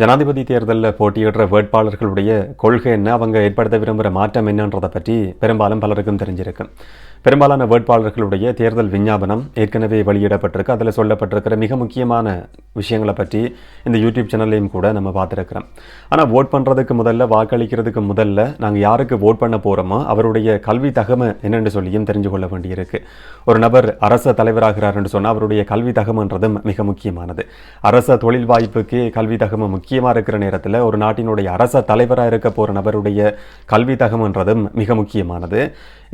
ஜனாதிபதி தேர்தலில் போட்டியிடுற வேட்பாளர்களுடைய கொள்கை என்ன? அவங்க ஏற்படுத்த விரும்புகிற மாற்றம் என்னன்றதை பற்றி பெரும்பாலும் பலருக்கும் தெரிஞ்சிருக்கு. பெரும்பாலான வேட்பாளர்களுடைய தேர்தல் விஞ்ஞாபனம் ஏற்கனவே வெளியிடப்பட்டிருக்கு. அதில் சொல்லப்பட்டிருக்கிற மிக முக்கியமான விஷயங்களை பற்றி இந்த யூடியூப் சேனல்லையும் கூட நம்ம பார்த்துருக்கிறோம். ஆனால் ஓட் பண்ணுறதுக்கு முதல்ல வாக்களிக்கிறதுக்கு முதல்ல நாங்கள் யாருக்கு ஓட் பண்ண போகிறோமோ அவருடைய கல்வி தகமை என்னென்னு சொல்லியும் தெரிஞ்சு கொள்ள வேண்டியிருக்கு. ஒரு நபர் அரச தலைவராகிறார்னு சொன்னால் அவருடைய கல்வி தகமன்றதும் மிக முக்கியமானது. அரச தொழில் வாய்ப்புக்கு கல்வி தகமை முக்கியமாக இருக்கிற நேரத்தில் ஒரு நாட்டினுடைய அரச தலைவராக இருக்க போகிற நபருடைய கல்வி தகமன்றதும் மிக முக்கியமானது.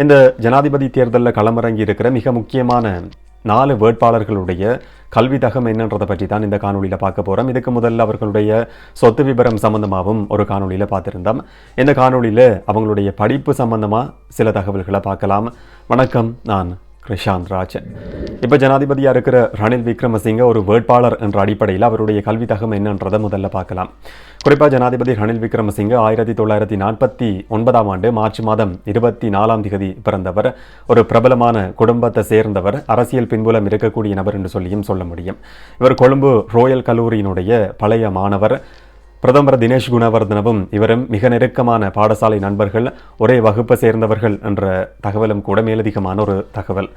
இந்த ஜனாதிபதி தேர்தலில் களமிறங்கி இருக்கிற மிக முக்கியமான நாலு வேட்பாளர்களுடைய கல்வி தகம் என்னன்றதை பற்றி தான் இந்த காணொலியில் பார்க்க போகிறோம் இதுக்கு முதல்ல அவர்களுடைய சொத்து விபரம் சம்பந்தமாகவும் ஒரு காணொலியில் பார்த்துருந்தோம். இந்த காணொலியில் அவங்களுடைய படிப்பு சம்பந்தமாக சில தகவல்களை பார்க்கலாம். வணக்கம் நான் கிருஷாந்த் ராஜ் இப்போ ஜனாதிபதியாக இருக்கிற ரணில் விக்ரமசிங்க ஒரு வேட்பாளர் என்ற அடிப்படையில் அவருடைய கல்வி தகம் என்னன்றதை முதல்ல பார்க்கலாம். குறிப்பாக ஜனாதிபதி ரணில் விக்ரமசிங்க ஆயிரத்தி தொள்ளாயிரத்தி நாற்பத்தி ஒன்பதாம் ஆண்டு மார்ச் மாதம் இருபத்தி நாலாம் திகதி பிறந்தவர். ஒரு பிரபலமான குடும்பத்தை சேர்ந்தவர் அரசியல் பின்புலம் இருக்கக்கூடிய நபர் என்று சொல்லியும் சொல்ல முடியும். இவர் கொழும்பு ரோயல் கல்லூரியினுடைய பழைய மாணவர். பிரதமர் தினேஷ் குணவர்தனவும் இவரும் மிக நெருக்கமான பாடசாலை நண்பர்கள் ஒரே வகுப்பை சேர்ந்தவர்கள் என்ற தகவலும் கூட மேலதிகமான ஒரு தகவல்.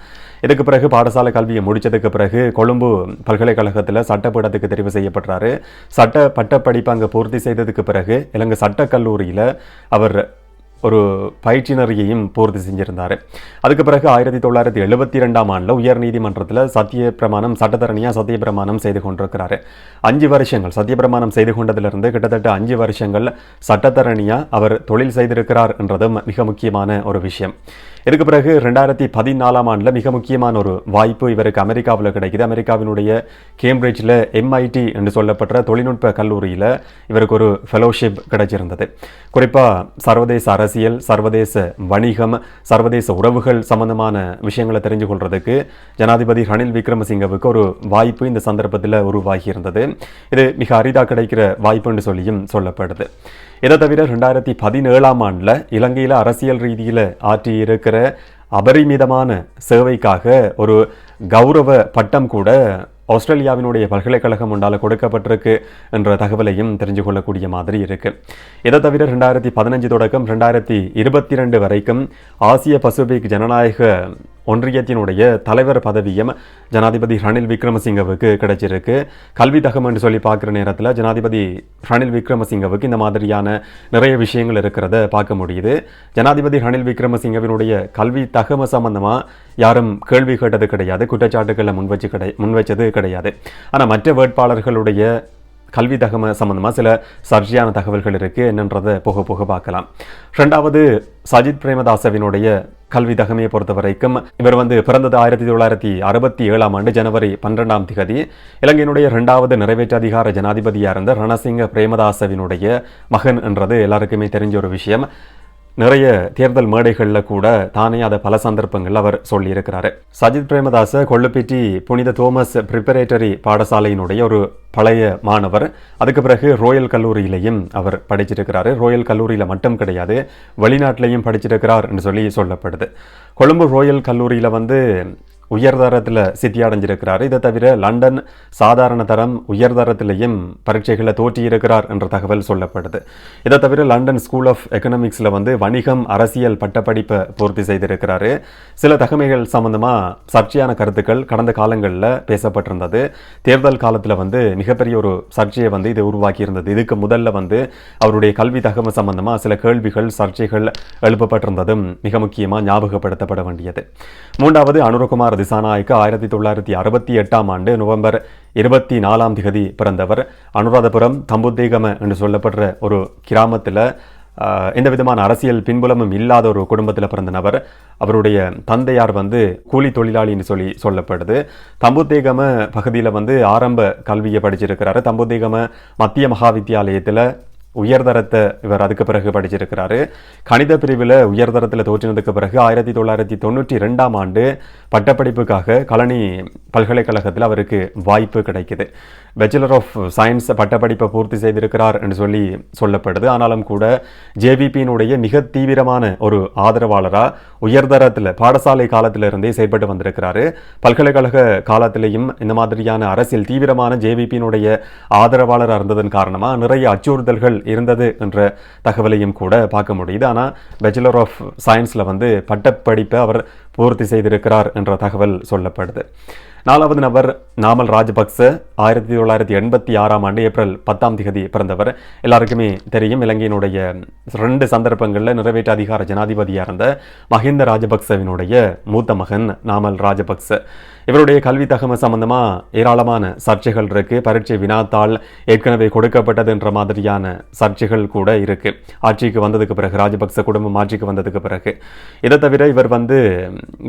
இதுக்கு பிறகு பாடசாலை கல்வியை முடித்ததுக்கு பிறகு கொழும்பு பல்கலைக்கழகத்தில் சட்டப்பீடத்துக்கு தெரிவு செய்யப்படுறாரு சட்ட பட்டப்படிப்பு அங்கே பூர்த்தி செய்ததுக்கு பிறகு இலங்கை சட்டக்கல்லூரியில் அவர் ஒரு பயிற்சினரையையும் பூர்த்தி செஞ்சிருந்தார். அதுக்கு பிறகு ஆயிரத்தி தொள்ளாயிரத்தி எழுபத்தி ரெண்டாம் ஆண்டில் உயர் நீதிமன்றத்தில் சத்திய பிரமாணம் சட்டத்தரணியாக சத்திய பிரமாணம் செய்து கொண்டிருக்கிறாரு. அஞ்சு வருஷங்கள் சத்திய பிரமாணம் செய்து கொண்டதிலிருந்து கிட்டத்தட்ட அஞ்சு வருஷங்கள் சட்டத்தரணியாக அவர் தொழில் செய்திருக்கிறார் என்றதும் மிக முக்கியமான ஒரு விஷயம். இதுக்கு பிறகு ரெண்டாயிரத்தி பதினாலாம் ஆண்டில் மிக முக்கியமான ஒரு வாய்ப்பு இவருக்கு அமெரிக்காவில் கிடைக்குது. அமெரிக்காவினுடைய கேம்பிரிட்ஜில் எம்ஐடி என்று சொல்லப்பட்ட தொழில்நுட்ப கல்லூரியில் இவருக்கு ஒரு ஃபெலோஷிப் கிடைச்சிருந்தது. குறிப்பாக சர்வதேச அரசு அரசியல் சர்வதேச வணிகம் சர்வதேச உறவுகள் சம்பந்தமான விஷயங்களை தெரிஞ்சு கொள்றதுக்கு ஜனாதிபதி ரணில் விக்ரமசிங்கவுக்கு ஒரு வாய்ப்பு இந்த சந்தர்ப்பத்தில் உருவாகி இருந்தது இது மிக அரிதாக கிடைக்கிற வாய்ப்புன்னு சொல்லியும் சொல்லப்படுது. இதை தவிர ரெண்டாயிரத்தி பதினேழாம் ஆண்டில் இலங்கையில் அரசியல் ரீதியில் ஆற்றியிருக்கிற அபரிமிதமான சேவைக்காக ஒரு கௌரவ பட்டம் கூட ஆஸ்திரேலியாவினுடைய பல்கலைக்கழகம் உண்டால் கொடுக்கப்பட்டிருக்கு என்ற தகவலையும் தெரிஞ்சு கொள்ளக்கூடிய மாதிரி இருக்கு. இதை தவிர ரெண்டாயிரத்தி பதினஞ்சு தொடக்கம் ரெண்டாயிரத்தி இருபத்தி ரெண்டு வரைக்கும் ஆசிய பசிபிக் ஜனநாயக ஒன்றியத்தினுடைய தலைவர் பதவியும் ஜனாதிபதி ரணில் விக்ரமசிங்கவுக்கு கிடைச்சிருக்கு. கல்வி தகம் என்று சொல்லி பார்க்குற நேரத்தில் ஜனாதிபதி ரணில் விக்ரமசிங்கவுக்கு இந்த மாதிரியான நிறைய விஷயங்கள் இருக்கிறத பார்க்க முடியுது. ஜனாதிபதி ரணில் விக்ரமசிங்கவினுடைய கல்வி தகம சம்பந்தமாக யாரும் கேள்வி கேட்டது கிடையாது. குற்றச்சாட்டுகளை முன்வச்சு கிடை முன்வச்சது கிடையாது. ஆனால் மற்ற வேட்பாளர்களுடைய கல்வி தகம சம்பந்தமாக சில சர்ச்சையான தகவல்கள் இருக்குது என்னன்றதை போக போக பார்க்கலாம். ரெண்டாவது சஜித் பிரேமதாசவினுடைய கல்வி தகமையை பொறுத்த வரைக்கும் இவர் வந்து பிறந்தது ஆயிரத்தி தொள்ளாயிரத்தி அறுபத்தி ஏழாம் ஆண்டு ஜனவரி பன்னிரெண்டாம் திகதி. இலங்கையினுடைய இரண்டாவது நிறைவேற்று அதிகார ஜனாதிபதியாக இருந்த ரணசிங்க பிரேமதாசவினுடைய மகன் என்றது எல்லாருக்குமே தெரிஞ்ச ஒரு விஷயம். நிறைய தேர்தல் மேடைகளில் கூட தானே அதை பல சந்தர்ப்பங்களில் அவர் சொல்லியிருக்கிறாரு. சஜித் பிரேமதாச கொள்ளுப்பிட்டி புனித தோமஸ் பிரிப்பரேட்டரி பாடசாலையினுடைய ஒரு பழைய மாணவர். அதுக்கு பிறகு ரோயல் கல்லூரியிலையும் அவர் படிச்சிருக்கிறாரு. ரோயல் கல்லூரியில் மட்டும் கிடையாது வெளிநாட்டிலையும் படிச்சிருக்கிறார் என்று சொல்லி சொல்லப்படுது. கொழும்பு ரோயல் கல்லூரியில் வந்து உயர்தரத்தில் சித்தி அடைஞ்சிருக்கிறார். இதை தவிர லண்டன் சாதாரண தரம் உயர்தரத்திலையும் பரீட்சைகளை தோற்றியிருக்கிறார் என்ற தகவல் சொல்லப்படுது. இதை தவிர லண்டன் ஸ்கூல் ஆஃப் எக்கனாமிக்ஸில் வந்து வணிகம் அரசியல் பட்டப்படிப்பை பூர்த்தி செய்திருக்கிறாரு. சில தகமைகள் சம்பந்தமாக சர்ச்சையான கருத்துக்கள் கடந்த காலங்களில் பேசப்பட்டிருந்தது. தேர்தல் காலத்தில் வந்து மிகப்பெரிய ஒரு சர்ச்சையை வந்து இது உருவாக்கி இருந்தது இதுக்கு முதல்ல வந்து அவருடைய கல்வி தகவல் சம்பந்தமாக சில கேள்விகள் சர்ச்சைகள் எழுப்பப்பட்டிருந்ததும் மிக முக்கியமாக ஞாபகப்படுத்தப்பட வேண்டியது. மூன்றாவது அனுரகுமார் திசாநாயக்க ஆயிரத்தி தொள்ளாயிரத்தி அறுபத்தி எட்டாம் ஆண்டு நவம்பர் இருபத்தி நாலாம் திகதி பிறந்தவர். அனுராதபுரம் தம்புத்தேகம என்று சொல்லப்படுற ஒரு கிராமத்தில் எந்த விதமான அரசியல் பின்புலமும் இல்லாத ஒரு குடும்பத்தில் பிறந்த நபர். அவருடைய தந்தையார் வந்து கூலி தொழிலாளின்னு சொல்லி சொல்லப்படுது. தம்புத்தேகம பகுதியில் வந்து ஆரம்ப கல்வியை படிச்சிருக்கிறாரு. தம்புத்தேகம மத்திய மகா வித்தியாலயத்தில் உயர்தரத்தை இவர் அதுக்கு பிறகு படிச்சிருக்கிறாரு. கணித பிரிவில் உயர்தரத்தில் தோற்றினதுக்கு பிறகு ஆயிரத்தி தொள்ளாயிரத்தி தொண்ணூற்றி ரெண்டாம் ஆண்டு பட்டப்படிப்புக்காக கழனி பல்கலைக்கழகத்தில் அவருக்கு வாய்ப்பு கிடைக்குது. பேச்சுலர் ஆஃப் சயின்ஸ் பட்டப்படிப்பை பூர்த்தி செய்திருக்கிறார் என்று சொல்லி சொல்லப்படுது. ஆனாலும் கூட ஜேவிபியினுடைய மிக தீவிரமான ஒரு ஆதரவாளராக உயர்தரத்தில் பாடசாலை காலத்திலிருந்தே செயல்பட்டு வந்திருக்கிறாரு. பல்கலைக்கழக காலத்திலையும் இந்த மாதிரியான அரசியல் தீவிரமான ஜேவிபியினுடைய ஆதரவாளராக இருந்ததன் காரணமாக நிறைய அச்சுறுத்தல்கள் இருந்தது என்ற தகவலையும் கூட பார்க்க முடியுது. ஆனால் பேச்சுலர் ஆஃப் சயின்ஸில் வந்து பட்டப்படிப்பை அவர் பூர்த்தி செய்திருக்கிறார் என்ற தகவல் சொல்லப்படுது. நாலாவது நபர் நாமல் ராஜபக்ச. ஆயிரத்தி தொள்ளாயிரத்தி எண்பத்தி ஆறாம் ஆண்டு ஏப்ரல் பத்தாம் திகதி பிறந்தவர். எல்லாருக்குமே தெரியும் இலங்கையினுடைய ரெண்டு சந்தர்ப்பங்களில் நிறைவேற்ற அதிகார ஜனாதிபதியாக இருந்த மஹிந்த ராஜபக்சவினுடைய மூத்த மகன் நாமல் ராஜபக்ச. இவருடைய கல்வி தகம சம்பந்தமாக ஏராளமான சர்ச்சைகள் இருக்கு. பரீட்சை வினாத்தாள் ஏற்கனவே கொடுக்கப்பட்டது என்ற மாதிரியான சர்ச்சைகள் கூட இருக்கு. ஆட்சிக்கு வந்ததுக்கு பிறகு ராஜபக்ச குடும்பம் ஆட்சிக்கு வந்ததுக்கு பிறகு. இதை தவிர இவர் வந்து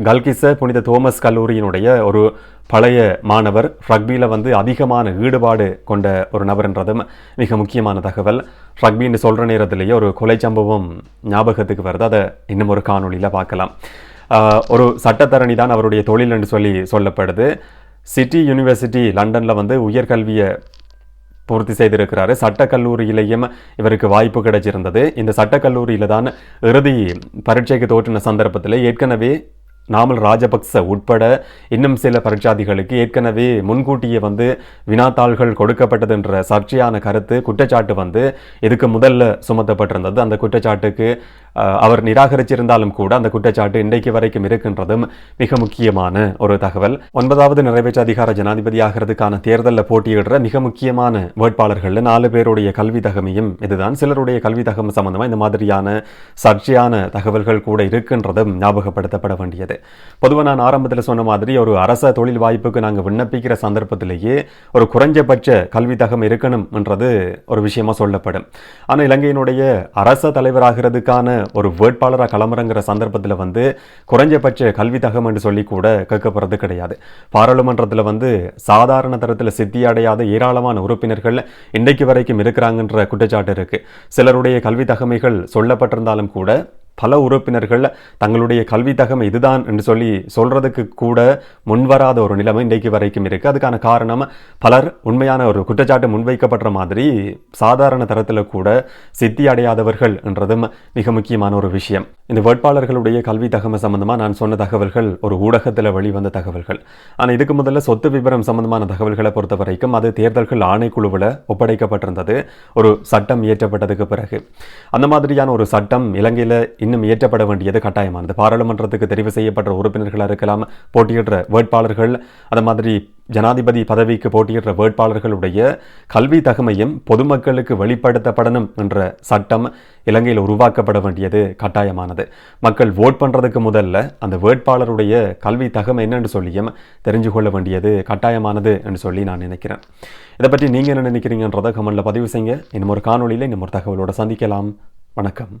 கல்கிச புனித தோமஸ் கல்லூரியினுடைய ஒரு பழைய மாணவர் ரக்பியில் வந்து அதிகமான ஈடுபாடு கொண்ட ஒரு நபர்ன்றதும் மிக முக்கியமான தகவல். ரக்பின்னு சொல்கிற நேரத்திலேயே ஒரு கொலை சம்பவம் ஞாபகத்துக்கு வருது. அதை இன்னும் ஒரு காணொளியில் பார்க்கலாம். ஒரு சட்டத்தரணி தான் அவருடைய தொழில் என்று சொல்லி சொல்லப்படுது. சிட்டி யூனிவர்சிட்டி லண்டனில் வந்து உயர்கல்வியை பூர்த்தி செய்திருக்கிறாரு. சட்டக்கல்லூரியிலையும் இவருக்கு வாய்ப்பு கிடைச்சிருந்தது. இந்த சட்டக்கல்லூரியில் தான் இறுதி பரீட்சைக்கு தோற்றின சந்தர்ப்பத்தில் ஏற்கனவே நாமல் ராஜபக்ச உட்பட இன்னும் சில பரீட்சாதிகளுக்கு ஏற்கனவே முன்கூட்டியே வந்து வினாத்தாள்கள் கொடுக்கப்பட்டது என்ற சர்ச்சையான கருத்து குற்றச்சாட்டு வந்து இதுக்கு முதல்ல சுமத்தப்பட்டிருந்தது. அந்த குற்றச்சாட்டுக்கு அவர் நிராகரிச்சிருந்தாலும் கூட அந்த குற்றச்சாட்டு இன்றைக்கு வரைக்கும் இருக்கின்றதும் மிக முக்கியமான ஒரு தகவல். ஒன்பதாவது நிறைவேற்ற அதிகார ஜனாதிபதி ஆகிறதுக்கான தேர்தலில் போட்டியிடுற மிக முக்கியமான வேட்பாளர்களில் நாலு பேருடைய கல்வி தகமையும் இதுதான். சிலருடைய கல்வி தகம சம்பந்தமாக இந்த மாதிரியான சர்ச்சையான தகவல்கள் கூட இருக்கின்றதும் ஞாபகப்படுத்தப்பட வேண்டியது. பொதுவாக நான் ஆரம்பத்தில் சொன்ன மாதிரி ஒரு அரச தொழில் வாய்ப்புக்கு நாங்கள் விண்ணப்பிக்கிற சந்தர்ப்பத்திலேயே ஒரு குறைஞ்சபட்ச கல்வி தகம் இருக்கணும் என்றது ஒரு விஷயமா சொல்லப்படும். ஆனால் இலங்கையினுடைய அரச தலைவராகிறதுக்கான ஒரு வேட்பாளராக கிளம்புறங்கிற சந்தர்ப்பத்தில் வந்து குறைஞ்சபட்ச கல்வி தகம் என்று சொல்லி கூட கேட்கப்படுறது கிடையாது. பாராளுமன்றத்தில் வந்து சாதாரண தரத்தில் சித்தி அடையாத ஏராளமான உறுப்பினர்கள் இன்றைக்கு வரைக்கும் இருக்கிறாங்கன்ற குற்றச்சாட்டு இருக்கு. சிலருடைய கல்வி தகமைகள் சொல்லப்பட்டிருந்தாலும் கூட பல உறுப்பினர்கள் தங்களுடைய கல்வி தகமை இதுதான் என்று சொல்லி சொல்றதுக்கு கூட முன்வராத ஒரு நிலைமை இன்றைக்கு வரைக்கும் இருக்கு. அதுக்கான காரணம் பலர் உண்மையான ஒரு குற்றச்சாட்டு முன்வைக்கப்படுற மாதிரி சாதாரண தரத்தில் கூட சித்தி அடையாதவர்கள் என்றதும் மிக முக்கியமான ஒரு விஷயம். இந்த வேட்பாளர்களுடைய கல்வி தகமை சம்பந்தமா நான் சொன்ன தகவல்கள் ஒரு ஊடகத்தில் வெளிவந்த தகவல்கள். ஆனால் இதுக்கு முதல்ல சொத்து விபரம் சம்பந்தமான தகவல்களை பொறுத்த வரைக்கும் அது தேர்தல்கள் ஆணைக்குழுவில் ஒப்படைக்கப்பட்டிருந்தது. ஒரு சட்டம் இயற்றப்பட்டதுக்கு பிறகு. அந்த மாதிரியான ஒரு சட்டம் இலங்கையில் இன்னும் இயற்றப்பட வேண்டியது கட்டாயமானது. பாராளுமன்றத்துக்கு தெரிவு செய்யப்பட்ட உறுப்பினர்களாக இருக்கலாம் போட்டியிடுற வேட்பாளர்கள் அது மாதிரி ஜனாதிபதி பதவிக்கு போட்டியிடுற வேட்பாளர்களுடைய கல்வி தகமையும் பொதுமக்களுக்கு வெளிப்படுத்தப்படணும் என்ற சட்டம் இலங்கையில் உருவாக்கப்பட வேண்டியது கட்டாயமானது. மக்கள் ஓட் பண்றதுக்கு முதல்ல அந்த வேட்பாளருடைய கல்வி தகமை என்னன்னு சொல்லியும் தெரிஞ்சு கொள்ள வேண்டியது கட்டாயமானது என்று சொல்லி நான் நினைக்கிறேன். இதை பற்றி நீங்க என்ன நினைக்கிறீங்கன்றதை கமெண்ட்ல பதிவு செய்யுங்க. இன்னும் ஒரு காணொலியில் இன்னும் ஒரு தகவலோட சந்திக்கலாம். வணக்கம்.